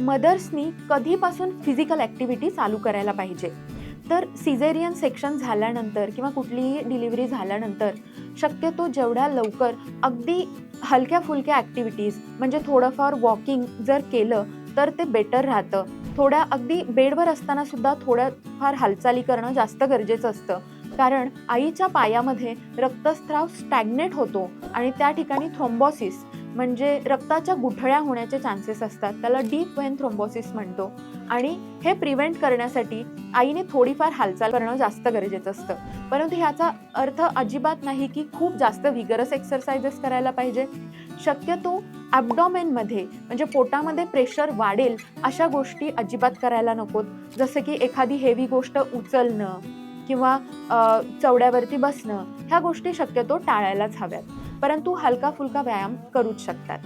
मदर्सनी कधीपासून physical activity चालू करायला पाहिजे. तर सिझेरियन सेक्शन झाल्यानंतर किंवा कुठलीही डिलिव्हरी झाल्यानंतर शक्यतो जेवढ्या लवकर अगदी हलक्या फुलक्या ॲक्टिव्हिटीज म्हणजे थोडंफार वॉकिंग जर केलं तर ते बेटर राहतं. थोड्या अगदी बेडवर असताना सुद्धा थोड्याफार हालचाली करणं जास्त गरजेचं असतं. कारण आईच्या पायामध्ये रक्तस्राव स्टॅग्नेट होतो आणि त्या ठिकाणी थ्रोम्बॉसिस म्हणजे रक्ताच्या गुठळ्या होण्याचे चान्सेस असतात. त्याला डीप वेन थ्रोम्बोसिस म्हणतो. आणि हे प्रिव्हेंट करण्यासाठी आईने थोडीफार हालचाल करणं जास्त गरजेचं असतं. परंतु ह्याचा अर्थ अजिबात नाही की खूप जास्त व्हिगरस एक्सरसाइजेस करायला पाहिजे. शक्यतो ॲबडॉमेनमध्ये म्हणजे पोटामध्ये प्रेशर वाढेल अशा गोष्टी अजिबात करायला नकोत. जसं की एखादी हेवी गोष्ट उचलणं किंवा चवड्यावरती बसणं ह्या गोष्टी शक्यतो टाळायलाच हव्यात. परंतु हलका फुलका व्यायाम करूच शकतात.